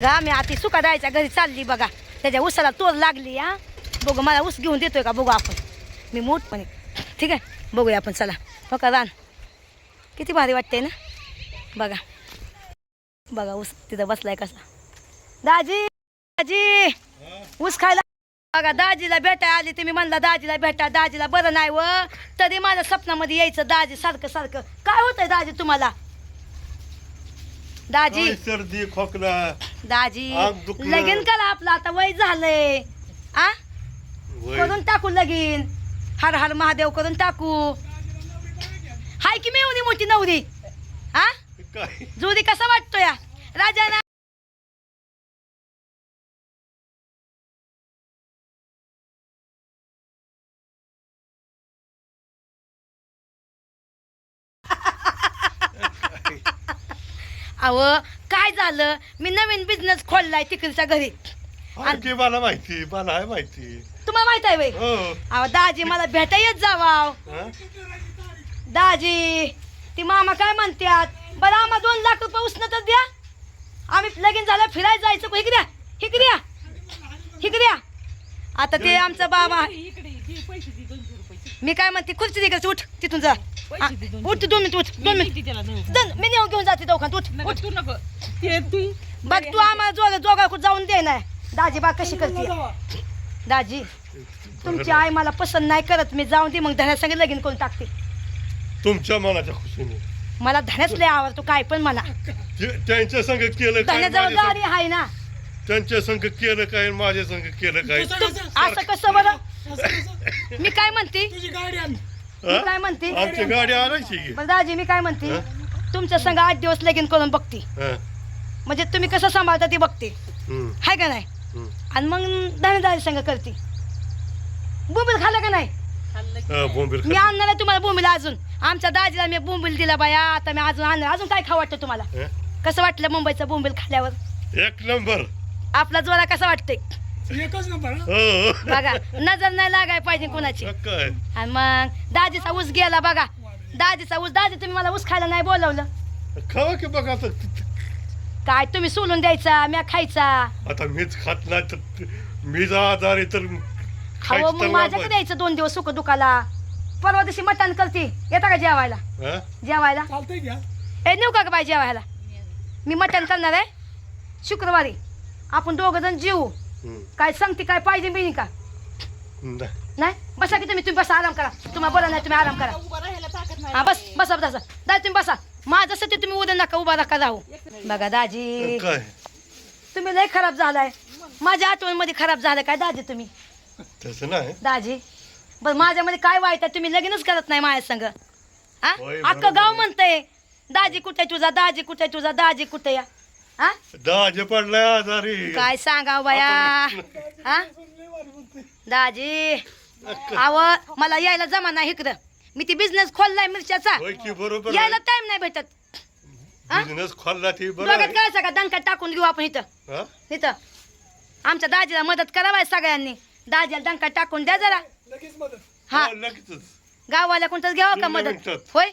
गा मी आता सुका जायच्या घरी चालली बघा. त्याच्या उसाला तोर लागली हा? बघू मला ऊस घेऊन देतोय का? बघू आपण. मी मोठपणे. ठीक आहे? बघूया आपण चला. हो का रान? किती भारी वाटते ना? बघा. बघा ऊस तिथं बसलाय कसा. दाजी! दाजी! ऊस खायला बघा दाजीला भेटा आली तुम्ही म्हणला दाजीला भेटा दाजीला बरं नाही व. तरी माझ्या स्वप्नामध्ये यायचं दाजी सारखं सारखं. काय होतंय दाजी तुम्हाला? दाजी. सर्दी खोकला? दाजी. लगीन करा आपलं आता वय झालंय. आ? वय. करून टाकू लगीन. हर हर महादेव करून टाकू. हाय की मी एवढी मोठी नवरी? काय? जुदी कसा वाटतो या राजाना अव काय झालं? मी नवीन बिझनेस खोललाय तिकडच्या घरी. आणखी मला माहिती मला आहे माहिती. तुम्हाला माहीत आहे वय हो. अहो दाजी मला भेटा येत जावा हा? दाजी ती मामा काय म्हणतात बरं आम्हा दोन लाख रुपये उसनं तर द्या. आम्ही लगीन झालं फिरायला जायचं इकडे या, इकडे या, इकडे या. आता ते आमचा बाबा मी काय म्हणते खुर्ची तिकडे उठ तिथून जा. उठ दोन मिनिट उठ दोन मिनिट. दोन मी नेऊन घेऊन जाते दवाखान्यात उठ उठ. तू नको. ते तू बघ तू आम्हाला जोगा जोगा जाऊन दे ना. दाजी बा कशी करते. दाजी तुमची आई मला पसंत नाही करत मी जाऊन दे मग धन्यासंग लगीन करून टाकते. तुमच्या मनाच्या खुशीने. मला धन्याच लय आवडतो काय पण ते- त्यांच्या संग केलं काय धन्याजवळ माझ्या गाडी संग- आहे ना. त्यांच्या संग केलं काय आणि माझ्या संग केलं काय? असं कसं बरं? मी काय म्हणते? तुझी गाडी आण. मी? काय म्हणते? आमची गाडी आणायची की. दाजी मी काय म्हणते? तुमच्या संग आठ दिवस लगीन करून बघते. हा. म्हणजे तुम्ही कसं सांभाळता ते बघते. हम्म, हाय का नाही? हम्म. आणि मग दाने दाजी संग करते. बोंबील खाल्लं का नाही? हा, बोंबील मी खा. आणणार आहे तुम्हाला बोंबील अजून. आमच्या दाजीला मी बोंबील दिला बाया आता मी अजून आणणार. अजून काय खाऊ वाटतं तुम्हाला? हा? कसं वाटलं मुंबईचं बोंबील खाल्ल्यावर? एक नंबर. आपला जोरा कसा वाटतंय? एकच नंबर हं? हो. बघा नजर नाही लागाय पाहिजे कोणाची. काय? आणि मग दाजीचा ऊस गेला बघा. दाजीचा ऊस दाजी तुम्ही मला ऊस खायला नाही बोलवलं. खावा की बघा आता. काय तुम्ही सोलून द्यायचा म्या खायचा. आता मीच खात नाही तर मीच आजारी तर अहो मग माझ्याकडे लांब द्यायचं दोन दिवस सुख दुखाला. परवा दिवशी मटण करते. येता का जेवायला. हा? जेवायला? चालतंय घ्या. ए नेऊ का बाई जेवायला? मी मटण करणार आहे शुक्रवारी. आपण दोघं जण जेवू. काय सांगते काय पाहिजे मी का? नाही. बसा की तुम्ही तुम्ही बसा आराम करा. तुम्हाला बोला नाही तुम्ही आराम करा. हा बस बसा बसा दादा तुम्ही बसा. माझं तुम्ही उद्या नका उभा नका राहू. बघा दाजी. तुम्ही लय खराब झालाय. माझ्या आठवणमध्ये खराब झालं काय दाजी तुम्ही? तसं नाही. दाजी बरं माझ्यामध्ये काय वाईट आहे तुम्ही लगीनच करत नाही माझ्या संग. हा? अख्खं गाव. म्हणतंय दाजी कुठे तुझा दाजी कुठे तुझा दाजी कुठे या हा? दाजे पडलाय आजारी. काय सांगाव बाया? हा? दाजी आव मला यायला जमा नाही इकडं. मी ती बिझनेस खोललाय मिरच्याचा. होय की बरोबर यायला टाइम नाही भेटत. हा? बिझनेस खोलला ती बरं दोघात आहे. करायचं का दणका टाकून घेऊ आपण इथं? हा? इथं. आमच्या दाजीला मदत करावाय सगळ्यांनी. दाजीला डंका टाकून द्या जरा. हा. हो, लगेचच. गाववाल्या कोणतं घ्यावं का दोन मदत? मिनिटात. होय?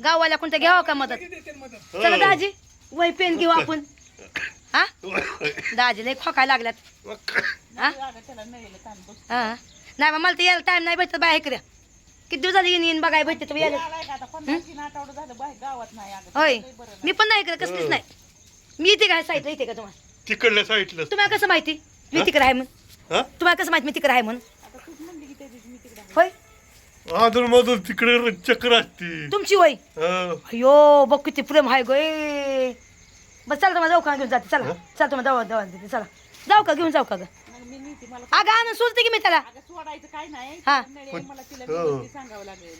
गाववाल्या कोणतं घ्यावं का मदत? हो. चला दाजी. वय पेन घेऊ आपण. हा. दाजी लय खोकायला लागल्यात. हा? हा. नाही बा, मला तर यायला टाइम नाही भेटत बाय इकडे. किती दिवस झाले येईन येईन बघाय भेटते तर यायला. होय. मी पण नाही इकडे कसलीच नाही. मी इथे काय साईडला इथे का तुम्हाला? तिकडल्या साईडला तुम्हाला कसं माहिती? मी? तिकडे आहे म्हणून. तुम्हाला कसं माहिती मी तिकडे आहे म्हणून. होय. अधून मधून तिकडे चक्र असते. तुमची वय? हा. अयो बघ किती प्रेम आहे गे बस चला तुम्हाला जाऊ का घेऊन जाते चला? चला तुम्हाला जाऊ जाऊ देते चला. जाऊ का घेऊन जाऊ का ग? अगं आणून सोडते की मी त्याला? सोडायचं काय नाही. हा. नळे मला तिला हो. विनंती सांगावं लागेल.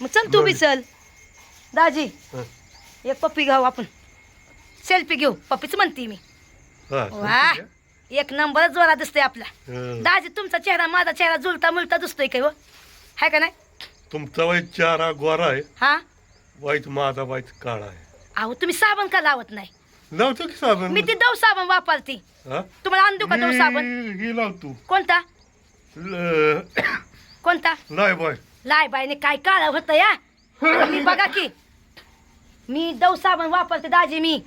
मग चल तू बी चल दाजी हं. एक पप्पी घेऊ आपण. सेल्फी घेऊ. पप्पीच म्हणते मी. हा, वा. एक नंबरच जोरा दिसतोय आपला. हा. दाजी तुमचा चेहरा माझा चेहरा जुलता मुलता दिसतोय काय हो? हाय का नाही? तुमचा वाईट चारा गोरा आहे. हा? वाईट माझा वाईट काळा आहे. अहो तुम्ही साबण का लावत नाही? लावतो की साबण? मी ती दव साबण वापरते. हा? तुम्हाला आणू का दव साबण? ही लावतो. कोणता? ल- कोणता? लाय बॉय. लाय बाईने काय काळ होतं या? मी बघा की. मी दव साबण वापरते दाजी मी.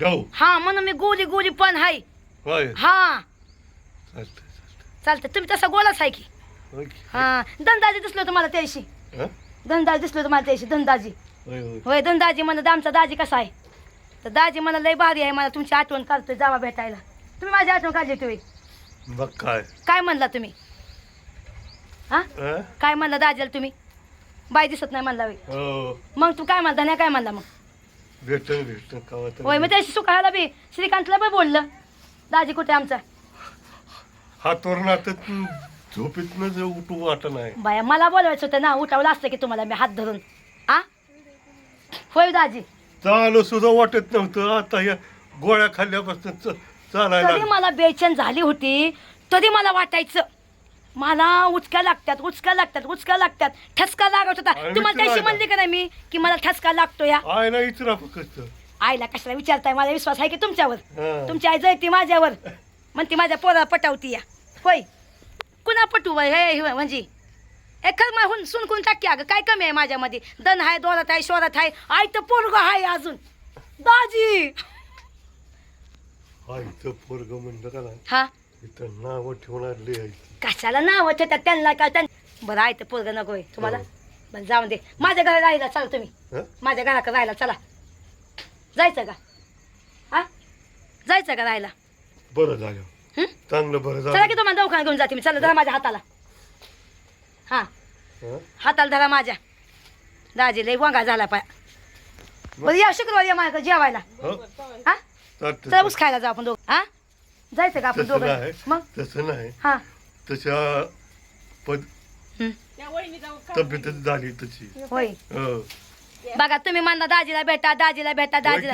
जाऊ हा म्हणून मी गोली गोली पण आहे. होय. हा. चालतंय चालतं तुम्ही तसा गोलाच आहे की? हा धनदाजी दिसलो तुम्हाला त्या दिवशी हा? धनदाजी दिसलो तुम्हाला त्या दिवशी धनदाजी होय धनदाजी म्हणत आमचा दाजी कसा आहे? तर दाजी मला लय भारी आहे मला तुमची आठवण काढतोय जावा भेटायला. तुम्ही माझी आठवण काढली तुम्ही मग काय? काय म्हणला तुम्ही? हा? हा? काय म्हणला दाजीला तुम्ही? बाई दिसत नाही म्हणला होय हो. मग तू काय म्हणता नाही काय म्हणला मग? भेटन भेटन कवा तर होय मग त्याशी सुखायला बी श्रीकांतला पण बोललं. दाजी कुठे आमचा? हात वरणात झोपेतनं उठू नाही. बाया मला बोलवायचं होतं ना उठावलं असतं की तुम्हाला मी हात धरून. आ? होय दाजी. चालू सुद्धा वाटत नव्हतं. आता या गोळ्या खाल्ल्यापासून च- चालायला तरी मला बेचैन झाली होती. तरी मला वाटायचं मला उचका लागतात उचका लागतात उचका लागतात. ठसका लागत होता. तुम्हाला त्याशी विचारायला. म्हणली का नाही मी की मला ठसका लागतो या इचरा फक्त. आईला कशाला विचारताय? मला विश्वास आहे की तुमच्यावर. हा. तुमची आई जळती माझ्यावर. म्हणते माझ्या पोराला पटावती या. होय. कुणा पटू बाई? हे हे म्हणजे? एखाद माहून सुनकून टाकी अगं काय कमी आहे माझ्यामध्ये? दन आहे दोरात आहे शोरात आहे आई तर पोरग आहे अजून. दाजी! आईचं पोरग म्हणलं का नाही? हा? इथं नाव ठेवणार लिहायची कशाला नाव ठेवतात त्यांना काय त्यां बरं आहे तर पोरग नकोय तुम्हाला? हो. पण जाऊन दे. माझ्या घरात राहिला चला तुम्ही. हा? माझ्या घराकडे राहिला चला. जायचं का? हा? जायचं का राहायला? बरं झालं. हं? चांगलं बरं चला झालं की तुम्हाला दवाखान्यात घेऊन जाते मी. चला धरा माझ्या हाताला. हा. हा? हाताला धरा माझ्या. दाजी लय वांगा झाला पाय बरं या शुक्रवारी या माझ्याकडे जेवायला. हो? हा? चालतंय. चला ऊस खायला जाऊ आपण दोघं. हा? जायचं का आपण तसं दोघं? नाही. मग? तसं नाही. हा. तशा पद हं. तब्येतच झाली तशी. होय. हो. बघा तुम्ही म्हणला दाजीला भेटा दाजीला भेटा दाजीला.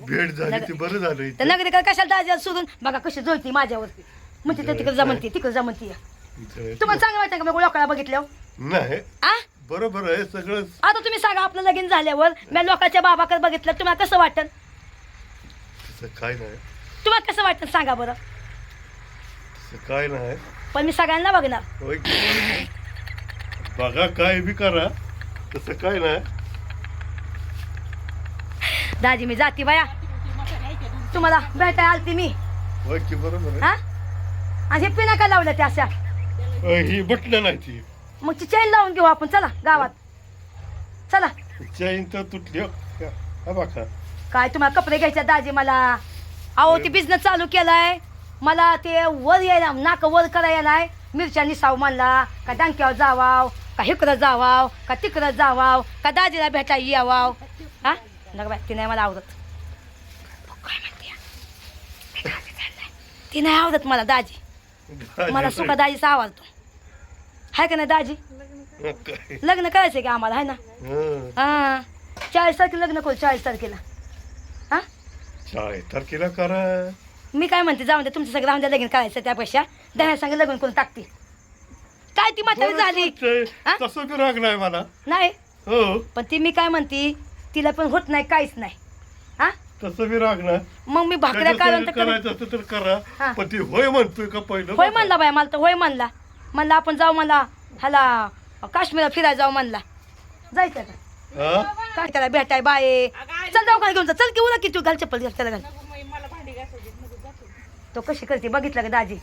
भेट झाली ते बरं झालं तर इथं. नगरीकडे कशाला दाजीला सोडून बघा कशी जोडती माझ्यावरती. म्हणते ते तिकडे जमनती तिकडे जमनती इथं. तुम्हाला चांगलं वाटतं का मग लोकांना बघितल्यावर? नाही. आ? बरोबर आहे सगळं. आता तुम्ही सांगा आपलं लगीन झाल्यावर मी लोकांच्या बाबाकडे बघितलं तुम्हाला कसं वाटतं? तसं काय नाही. तुम्हाला कसं वाटतं सांगा बरं. तसं काय नाही. पण मी सगळ्यांना बघणार. होय की? बघा काय बी करा. तसं काय नाही. दाजी मी जाती बाया. तुम्हाला भेटायला आलती मी. होय की बरोबर हा? आणि हे पिना का लावल्या त्या अशा? अ, ही बटलं नाही ती. मग ती चैन लावून घेऊ आपण. चला गावात. चला. चैन तर तुटली हो. हा काय तुम्हाला कपडे घ्यायचे दाजी मला? अहो ती बिझनेस चालू केलाय. मला ते वर यायला नाक वर करायला मिरच्या निसाव म्हणला का डांक्यावर जावाव का हिकडं जावाव का तिकडं जावाव का दाजीला भेटायला यावाव? हा? नका बाय ती नाही मला आवडत. काय म्हणते ती नाही आवडत मला दाजी. मला सुका दाजीचा आवडतो हाय का नाही दाजी? लग्न करायचंय का आम्हाला? हाय ना? हं. चाळीस तारखेला लग्न करू चाळीस तारखेला. हा? चाळीस तारखेला करा. मी काय म्हणते जाऊन दे तुमचं सगळं राहून द्या लगीन करायचं त्यापेक्षा. दह्या सांगे लग्न करून टाकते. काय ती म्हातारी झाली? बरं, हा? तसं बी राग नाही मला. नाही. हो. पण ती मी काय म्हणते तिला पण होत नाही काहीच नाही. हा? तसं बी राग नाही. मग मी भाकऱ्या काढून तर करेन. करायचं असतं तर करा. पण ती होय म्हणतोय का पहिलं होय म्हणला बाय मला तर होय म्हणला. म्हणला आपण जाऊ म्हणला ह्याला काश्मीरला फिरायला जाऊ म्हणला. जायचं का? हा? काय त्याला भेटाय बाये? चल दवाखान्यात घेऊन जा. चल की उला की तू घाल चप्पल घाल त्याला घाल. तो कशी करते बघितलं का दाजी?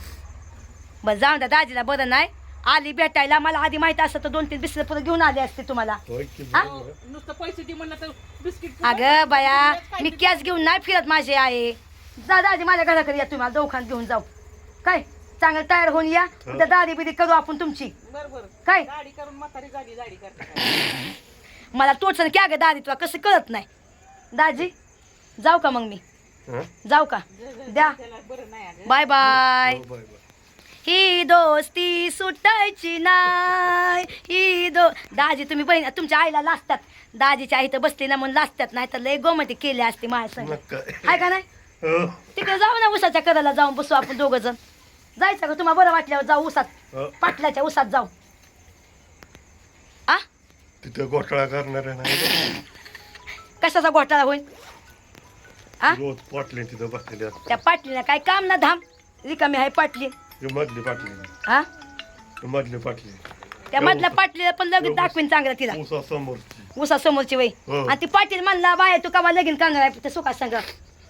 बस जाऊन द्या दाजीला बरं नाही. आली भेटायला मला आधी माहिती असतं तर दोन तीन बिस्किट पुढे घेऊन आले असते तुम्हाला. हा? नुसतं पैसे दे म्हणलं तर बिस्किट अगं बाया मी कॅश घेऊन नाही फिरत माझे आहे जा दादी माझ्या घराकडे या तुम्हाला दवाखान्यात घेऊन जाऊ. काय? चांगलं तयार होऊन या. उद्या दादी बिदी करू आपण तुमची. बरोबर काय? गाडी करून म्हातारी झाली गाडी करते. मला टोचन की अगं दादी तुला कसं कळत नाही. दाजी जाऊ का मग मी? हा? जाऊ का? द्या. त्याला बरं नाही अगं बाय बाय. हो, दोस्ती सुटायची नाही. ही दो दाजी तुम्ही बहीण तुमच्या आईला लाजतात. दाजीच्या आई तर बसली ना म्हणून लाजतात नाही तर लय गोमती केली असते माझ्या हाय का नाही? हो, तिकडे जाऊ ना उसाच्या करायला जाऊन बसू आपण दोघ जण. जायचं का तुम्हाला? बरं वाटल्यावर जाऊ उसात. हो. पाटल्याच्या उसात जाऊ. आ? तिथं घोटाळा नाही कशाचा घोटाळा होईल? आ? रोज पाटले तिथं बसलेले असतात. त्या पाटलीला काय काम ना धाम? रिकामी आहे पाटली. मधली पाटली. हा? मधली पाटली. त्या मधल्या पाटलीला पण लगेच दाखवीन चांगलं तिला. उसा समोरची. उसा समोरची वय. हो. आणि ती पाटील म्हणला बाय तू कवा लगीन करणार आहे? त्या सुखात संग.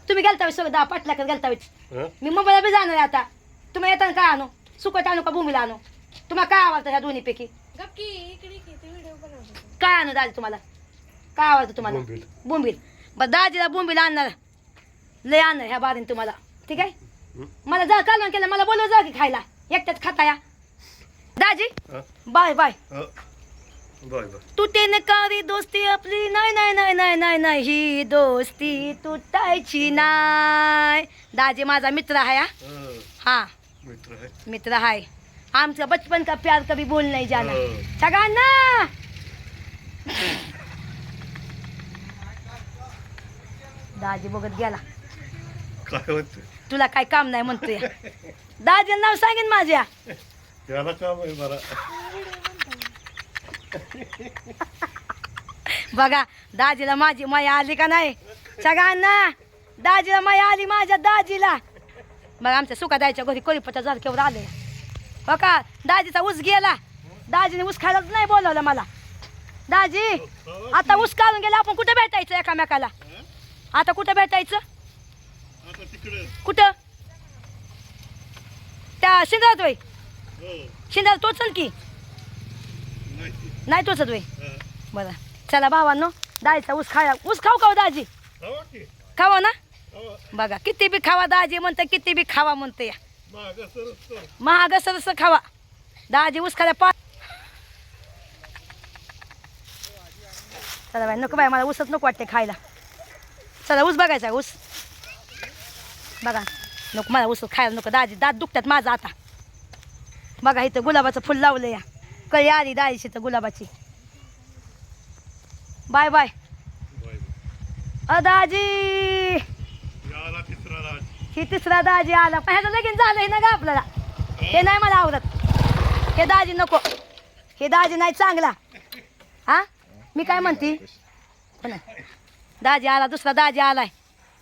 तुम्ही गेलता सगळं दहा पाटलाकडे गेलता हं? मी मुंबईला बी जाणार आहे आता. तुम्ही येताना काय आणू? सुकट आणू का भूमीला आणू? तुम्हाला काय आवडतं ह्या दोन्हीपैकी? काय आणू दाजी तुम्हाला? काय आवडतं तुम्हाला? बोंबील. बोंबील. बरं दाजीला बोंबील आणणार. लय आणणार ह्या बारीन तुम्हाला. ठीक आहे? मला जा कालवण केलं? मला बोलव जा की खायला. एकट्याच खाता या. दाजी हं? Bye bye. हं. Bye bye. तुटेन कारी दोस्ती आपली नाही नाही नाही नाही नाही नाही. ही दोस्ती तुटायची नाही. दाजी माझा मित्र आहे हा. हं. हा. मित्र आहे. मित्र आहे. आमचा बचपन का प्यार कभी बोल नहीं जाना. हं. सगळ्यांना दाजी बघत गेला. काय होते तुला काय काम नाही म्हणतोय. दाजी नाव सांगेन माझ्या. याला काम आहे बघा दाजीला माझी माया आली का नाही? सगळ्यांना. दाजीला माया आली माझ्या दाजीला. मग आमच्या सुका द्यायच्या घरी कोळीपच्या झाडक्यावर आले. हो का? दाजीचा ऊस गेला. दाजीने ऊस खायला नाही बोलवलं मला. दाजी आता ऊस काढून गेला आपण कुठे भेटायचं एकामेकाला? आता कुठं भेटायचं? कुठं? त्या शिंदात वय हो. शिंदात टोचल की? नाही. टोचत वय. बरं. चला भावांनो दाजीचा ऊस खाया ऊस खाऊ का हो दाजी? खावा ना? बघा किती बी खावा दाजी म्हणते किती बी खावा म्हणते या. महाग सरस खावा. दाजी ऊस खाल्या पा चला बाई नको बाई मला ऊसच नको वाटते खायला. चला ऊस बघायचा ऊस. बघा नको मला उसळ खायला नको दाजी दात दुखतात माझा आता. बघा इथं गुलाबाचं फुल लावलं या. कळी आली दाजीची तर गुलाबाची. Bye bye. अ दाजी! ही तिसरा दाजी आला. पण ह्याचं लगीन झालंय ना ग आपल्याला. हे नाही मला आवडत. हे दाजी नको. हे दाजी नाही चांगला. हा? मी काय म्हणते? दाजी आला दुसरा दाजी आलाय.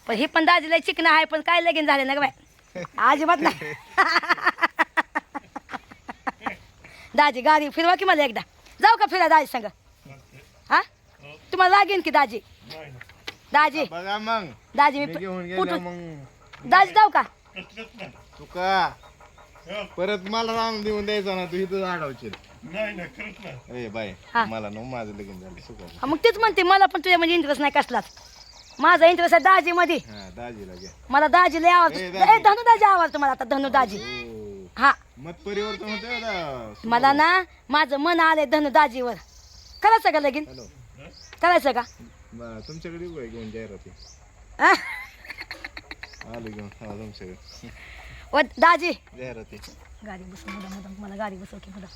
पण हे पण दाजी लय चिकन आहे पण काय लगीन झाले ना ग बाय अजिबात नाही. दाजी गाडी फिरवा की मला एकदा? जाऊ का फिरा दाजी संग? हा? तुम्हाला लागेल की दाजी? दाजी. बघा मग. दाजी मी मी घेऊन गेलो कुठून? मग. दाजी जाऊ का? तुका. हं. परत मला राम देऊन द्यायचा ना तू इथं अडवशील नाही नाही खरंच नाही. ए बाय हा. मला न माझं लगीन झालं हा, मग तेच म्हणते मला पण तुझ्या म्हणजे इंटरेस्ट नाही कसलाच. माझा इंटरेस्ट आहे दाजी मध्ये हा दाजीला घ्या. मला दाजी लय आवडतो. ए, दाजी. ए, धनु दाजी आवडतो मला आता धनु दाजी. हा. मत परिवर्तन होतं मला ना माझं मन आलंय धनु दाजीवर. करायचं का लगीन? हॅलो. करायचं का? बा, तुमच्याकडे घेऊन जाहिराती? आलो घेऊन. हा तुमच्याकडे. व दाजी. जाहिराती गाडी बसव मुदा मुदा मला गाडी बसव की मुदा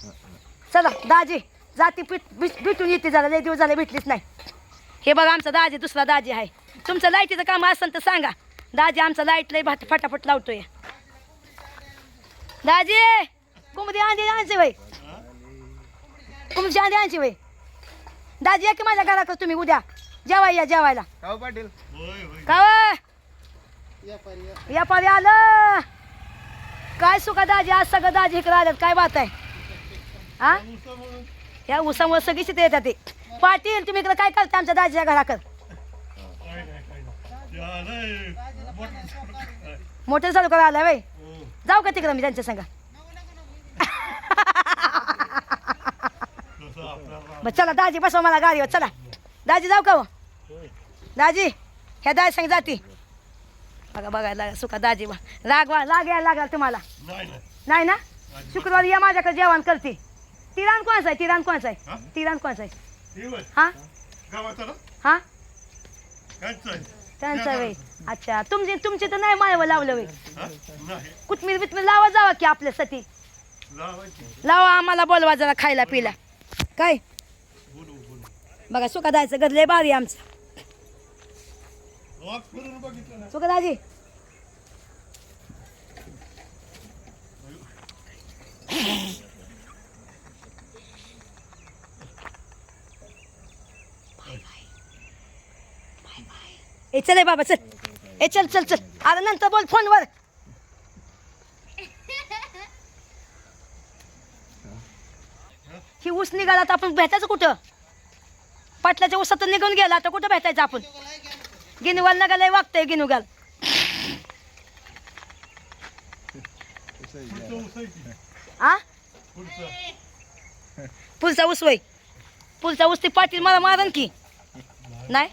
चला दाजी. जाती भेटून येते झालं लय दिवस झाले भेटलीच नाही. हे बघा आमचा दाजी दुसरा दाजी आहे. तुमचं लाईटीचं काम असेल तर सांगा. दाजी आमचा लाइट लय भाट फटाफट लावतोय. दाजी! कुमदी आंधी आणचे वय कुमची आंधी आणची वय दाजी या की माझ्या घराकडे तुम्ही उद्या? जेवाय या जेवायला. काव पाटील. या पारी आलं. काय सुका दाजी? आज सगळं दाजी इकडे आल्यात. काय बात आहे? हा? या उसामुळे सगळी तिथे येतात ते. पाटील तुम्ही इकडे काय करता आमच्या दाजीच्या घराकडे काय नाही काय नाही यालंय मोठं मोटर चालू करा आला वय. हो. जाऊ का तिकडं मी त्यांच्या संग? बरं चला दाजी बसवा मला गाडीवर चला. दाजी जाऊ का हो? दाजी ह्या दाजी संग जाती. बघा बघायला सुका दाजी बा रागवा लाग यायला लागला तुम्हाला. नाही ना? शुक्रवारी या माझ्याकडे जेवण करते. तिरान कोणाचं आहे? तिरान कोणाचं? आहे? तिरान कोणाचं आहे? हे? हा? त्यांचं वय अच्छा तुमची तुमची तर नाही मायवर लावलं हा? नाही. बितमीर लावा जावा की आपल्यासाठी लावायची. लावा आम्हाला बोलवा जरा खायला पिला काय? बोलू बोलू. बघा सुका जायचं भारी आहे आमचं. फिरून बघितलं दाजी चल बाबा चल. ए चल चल चल. अरे नंतर बोल फोनवर. ही ऊस निघाला तर आपण भेटायचं कुठं? पाटलाच्या ऊसात निघून गेला तर कुठं भेटायचं आपण? गिनुगाल नगाला वागतंय गिनुगाल. आ? पुलचा ऊस वय पुलचा ऊस ती पाटील मला मारन की. नाही?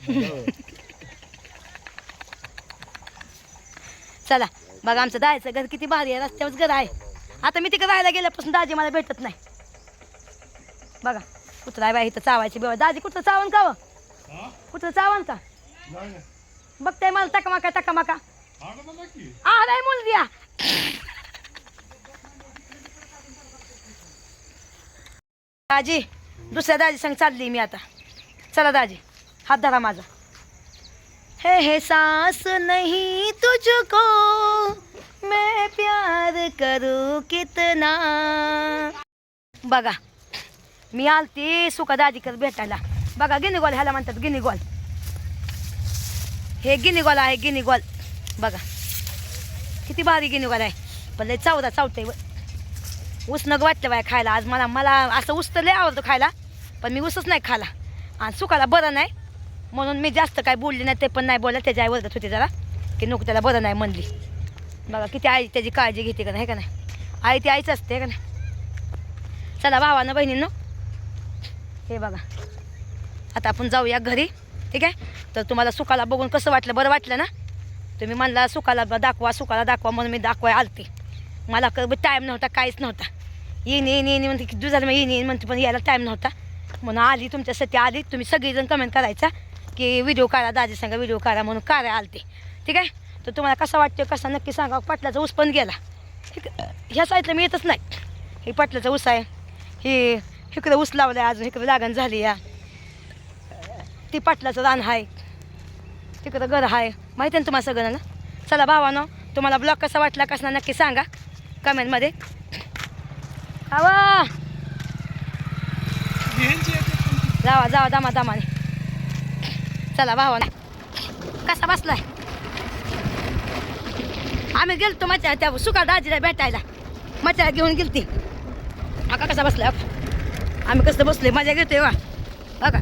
चला बघा आमचं दायचं घर किती भारी आहे रस्त्यावरच घर आहे. आता मी तिकडे राहायला गेल्यापासून दाजी मला भेटत नाही. बघा कुत्रा बाई इथं चावायची बेवा दाजी कुठं चावण का व कुठं चावण का? बघताय मला टकमाका टकमाका. आलाय मुलगी दाजी दुसऱ्या दाजी संग चालली मी आता. चला दाजी. हात धरा माझा. हे हे सास नहीं तुझको. मैं प्यार करू कितना. बघा मी आलती सुका दाजीकडे भेटायला. बघा गिनीगॉल ह्याला म्हणतात गिनीगॉल. हे गिनीगॉल आहे गिनीगॉल. बघा किती भारी गिनीगॉल आहे. पण लय चावदा चावते ऊस वाटलं बाय खायला. आज मला मला असं उस तर लय आवडतं खायला पण मी उसच नाही खाला. आणि सुखाला बरं नाही. म्हणून मी जास्त काय बोलली नाही ते पण नाही बोलत त्याची आई ओरडत होती जरा की नको त्याला बरं नाही म्हणली. बघा किती आई त्याची काळजी घेते का नाही का नाही? आई ती आईच असते का नाही? चला भावानं बहिणींनो हे बघा. आता आपण जाऊया घरी ठीक आहे? तर तुम्हाला सुखाला बघून कसं वाटलं बरं वाटलं ना? तुम्ही म्हणला सुखाला दाखवा सुकाला दाखवा म्हणून मी दाखवाय आलते. मला टाईम नव्हता काहीच नव्हता. येईन येईन येईन म्हणते किती दिवस झालं मी येईन येईन म्हणते पण यायला टाईम नव्हता. म्हणून आली तुमच्यासाठी आली. तुम्ही सगळीजण कमेंट करायचा. की व्हिडिओ काढा दाजी सांगा व्हिडिओ काढा म्हणून काढा आलते. ठीक आहे? तर तुम्हाला कसा वाटतं कसा नक्की सांगा. पाटलाचा ऊस पण गेला? ह्या साईडला मी येतच नाही. हे पाटलाचा ऊस आहे. हे इकडं ऊस लावलं आहे अजून इकडं लागण झाली या. ती पाटलाचं रान आहे तिकडं घर आहे माहिती आहे ना तुम्हाला सगळं ना चला भावानो तुम्हाला ब्लॉग कसा वाटला कसा नक्की सांगा. कमेंटमध्ये. हवा जावा जावा दामा दामाने. चला भावाला कसा बसलाय? आम्ही गेलतो मच्छा त्या सुका दाजीला भेटायला. मच्छा घेऊन गेलती. अका कसा बसलाय? आम्ही कसं बसलोय? मजा घेतोय वा. बघा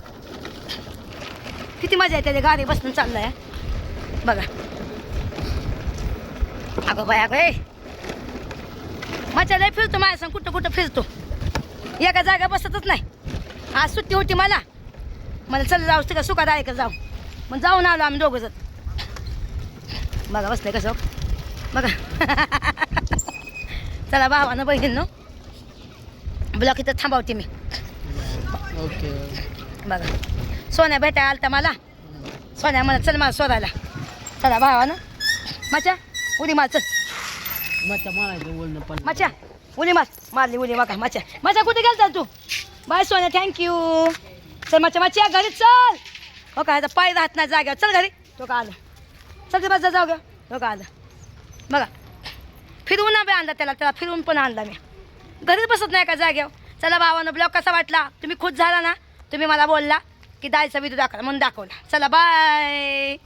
किती मजा आहे त्याच्या गाडी बसून चाललाय बघा. अगं बाय अगं मजा लय फिरतो माझ्या संग कुठं कुठं फिरतो. एका जागा बसतच नाही. आज सुट्टी होती मला. मला चल जाऊ तिकडे सुका दायकडे जाऊ. मग जाऊन आलो आम्ही दोघं जण. बघा बसलंय कसं बघा. चला भावानं बहिणींनो. ब्लॉक इथं थांबवते मी. ओके. बघा. सोन्या भेटाय आलता मला. सोन्या मला चल मला शोधायला. चला भावानं. मचा उडी मार चल. मच्छा मारायचं बोलणं पण. मचा उडी मार. मारली उडी बघा मचा मचा कुठे गेलता तू? बाय सोन्या थँक्यू चल मच्छा मच्छी या घरी चल. हो का आता पाय राहत नाही जाग्यावर चल घरी. तो का आलं? चल ते बस जाऊ घ्या तो का आलं? बघा. फिरवून बी आणला त्याला त्याला फिरवून पण आणला मी. घरीच बसत नाही का जाग्यावर चला भावानं ब्लॉग कसा वाटला? तुम्ही खुश झाला ना? तुम्ही मला बोलला की दायचा विधू दाखवला म्हणून दाखवला. चला बाय